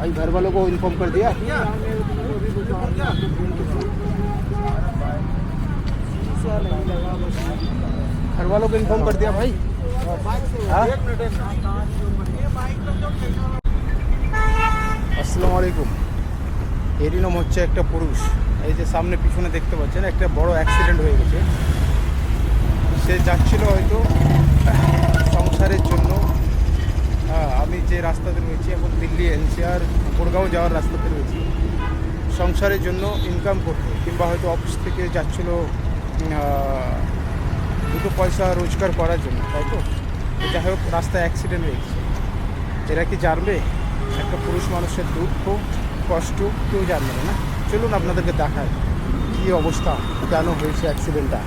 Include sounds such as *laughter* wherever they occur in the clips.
भाई घर वालों को इन्फॉर्म कर दिया घर वालों को इन्फॉर्म कर दिया भाई हाँ? আসসালামু আলাইকুম এরই নাম হচ্ছে একটা পুরুষ এই যে সামনে পিছনে দেখতে পাচ্ছেন একটা বড় অ্যাক্সিডেন্ট হয়ে গেছে সে যাচ্ছিল হয়তো সংসারের জন্য হ্যাঁ, আমি যে রাস্তাতে রয়েছি এখন দিল্লি এনসিআর গুড়গাঁও যাওয়ার রাস্তাতে রয়েছি, সংসারের জন্য ইনকাম করতে। কিংবা হয়তো অফিস থেকে যাচ্ছিল দুটো পয়সা রোজগার করার জন্য, তাই তো? যাই হোক, রাস্তায় অ্যাক্সিডেন্ট হয়ে গেছে এরা কি জানবে? একটা পুরুষ মানুষের দুঃখ, কষ্ট, কেউ জানবে না চলুন আপনাদেরকে দেখায় কী অবস্থা, কেন হয়েছে অ্যাক্সিডেন্টটা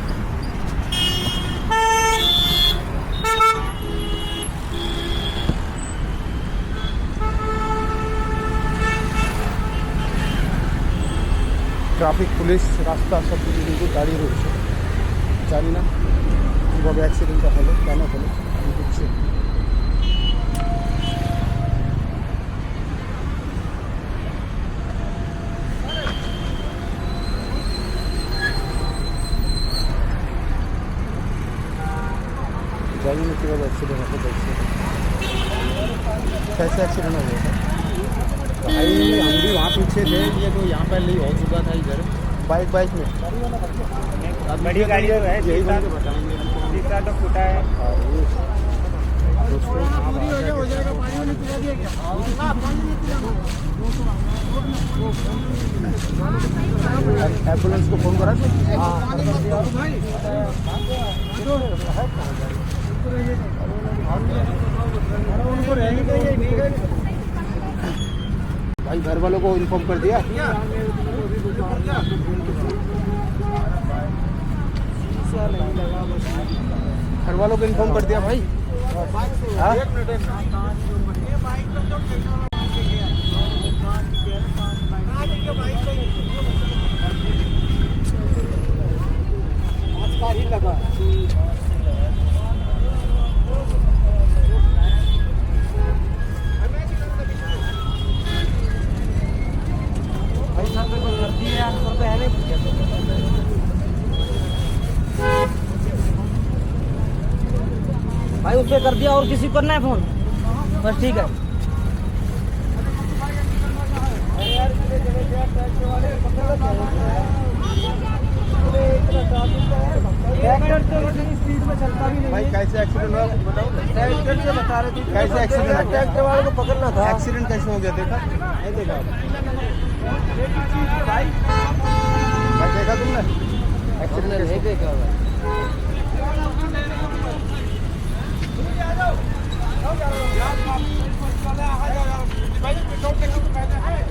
ট্রাফিক, পুলিশ, রাস্তা, সব কিছু কিন্তু দাঁড়িয়ে রয়েছে। জানি না কীভাবে অ্যাক্সিডেন্টটা হলো, কেন হলো, আমি জানি না কীভাবে অ্যাক্সিডেন্ট হতে দেখছি कैसे অ্যাক্সিডেন্ট হয়ে गया वहाँ पीछे थे ये तो यहाँ पहले ही हो चुका था इधर। बाइक बाइक में। बड़ी गाड़ी तो तो है यही तो फूटा है। हाँ। एंबुलेंस को फ़ोन करा हाँ, हाँ, तो हाँ। उनको भाई, घर वालों को इन्फॉर्म कर दिया। घर वालों को इन्फॉर्म कर दिया भाई। हाँ? भाई उससे कर दिया और किसी करना है फ़ोन। बस ठीक है। ट्रैक्टर को पकड़ना था एक्सीडेंट कैसे हो गया, देखा? नहीं देखा। देखा तुमने? एक्सीडेंट नहीं देखा ਯਾਰ ਬਾਪ ਕੋਈ ਗੱਲ ਆ ਜਾ ਯਾਰ ਭਾਈ ਪਿੱਛੋਂ ਟਿਕਟ ਪੈਦਾ ਹੈ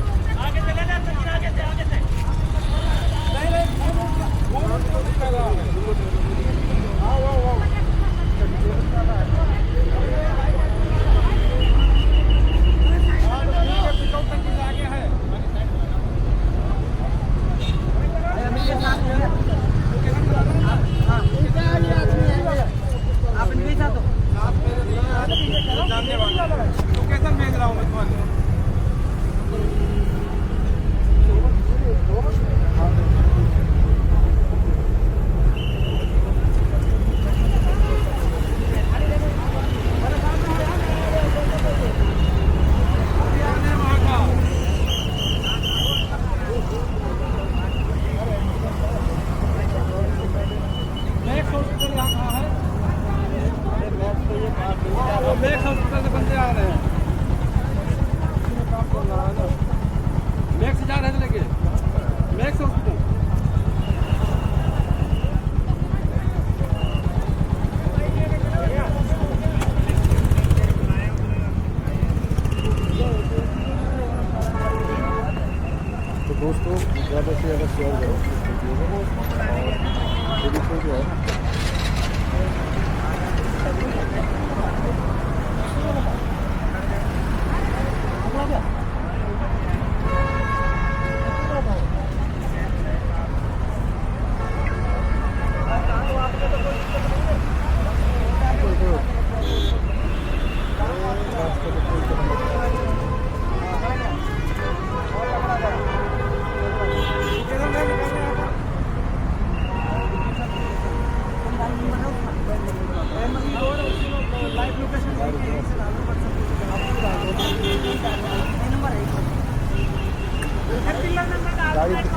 से बंदे आ रहे हैं। मैक्स जा रहे थे लेके। मैक्स हॉस्पिटल तो दोस्तों, ज़्यादा से ज़्यादा शेयर करो। वीडियो और को जो है।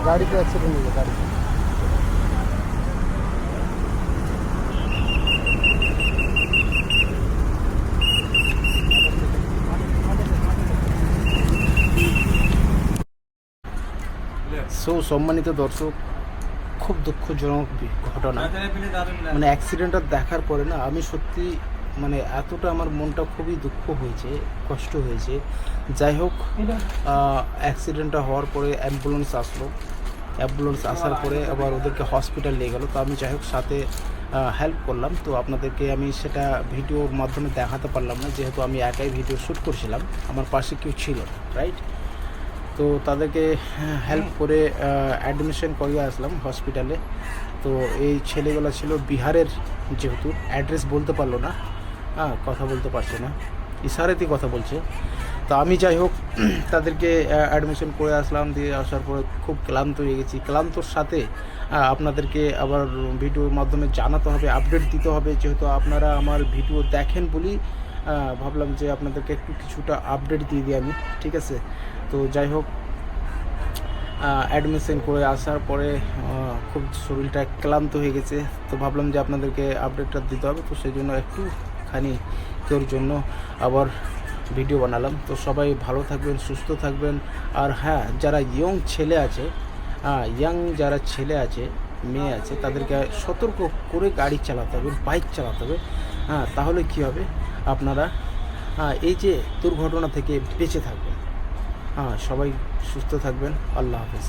গাড়িতে অ্যাক্সিডেন্ট হয়েছে গাড়িতে। সো সম্মানিত দর্শক, খুব দুঃখজনক ঘটনা। মানে অ্যাক্সিডেন্টটা দেখার পরে না, আমি সত্যি মানে এতটা আমার মনটা খুবই দুঃখ হয়েছে, কষ্ট হয়েছে। যাই হোক অ্যাক্সিডেন্টটা হওয়ার পরে অ্যাম্বুলেন্স আসলো। অ্যাম্বুলেন্স আসার পরে আবার ওদেরকে হসপিটাল নিয়ে গেলো। তো আমি যাই হোক সাথে হেল্প করলাম। তো আপনাদেরকে আমি সেটা ভিডিওর মাধ্যমে দেখাতে পারলাম না। যেহেতু আমি একাই ভিডিও শ্যুট করছিলাম, আমার পাশে কেউ ছিল রাইট তো তাদেরকে হেল্প করে অ্যাডমিশন করিয়ে আসলাম হসপিটালে তো এই ছেলেগুলো ছিল বিহারের, যেহেতু অ্যাড্রেস বলতে পারল না। হ্যাঁ কথা বলতে পারছে না। ইশারেতেই কথা বলছে। তো আমি যাই হোক, *clears throat* তাদেরকে অ্যাডমিশন করে আসলাম, দিয়ে আসার পরে খুব ক্লান্ত হয়ে গেছি। ক্লান্তর সাথে আপনাদেরকে আবার ভিডিওর মাধ্যমে জানাতে হবে আপডেট দিতে হবে। যেহেতু আপনারা আমার ভিডিও দেখেন বলেই ভাবলাম যে আপনাদেরকে একটু কিছুটা আপডেট দিয়ে দিই আমি, ঠিক আছে? তো যাই হোক অ্যাডমিশন করে আসার পরে খুব শরীরটা ক্লান্ত হয়ে গেছে। তো ভাবলাম যে আপনাদেরকে আপডেটটা দিতে হবে, তো সেই জন্য একটুখানি তোর জন্য আবার ভিডিও বানালাম। তো সবাই ভালো থাকবেন, সুস্থ থাকবেন। আর হ্যাঁ যারা ইয়ং ছেলে আছে হ্যাঁ ইয়াং যারা ছেলে আছে, মেয়ে আছে, তাদেরকে সতর্ক করে গাড়ি চালাতে হবে বাইক চালাতে হবে। হ্যাঁ তাহলে কী হবে? আপনারা এই যে দুর্ঘটনা থেকে বেঁচে থাকবেন। হ্যাঁ সবাই সুস্থ থাকবেন। আল্লাহ হাফেজ।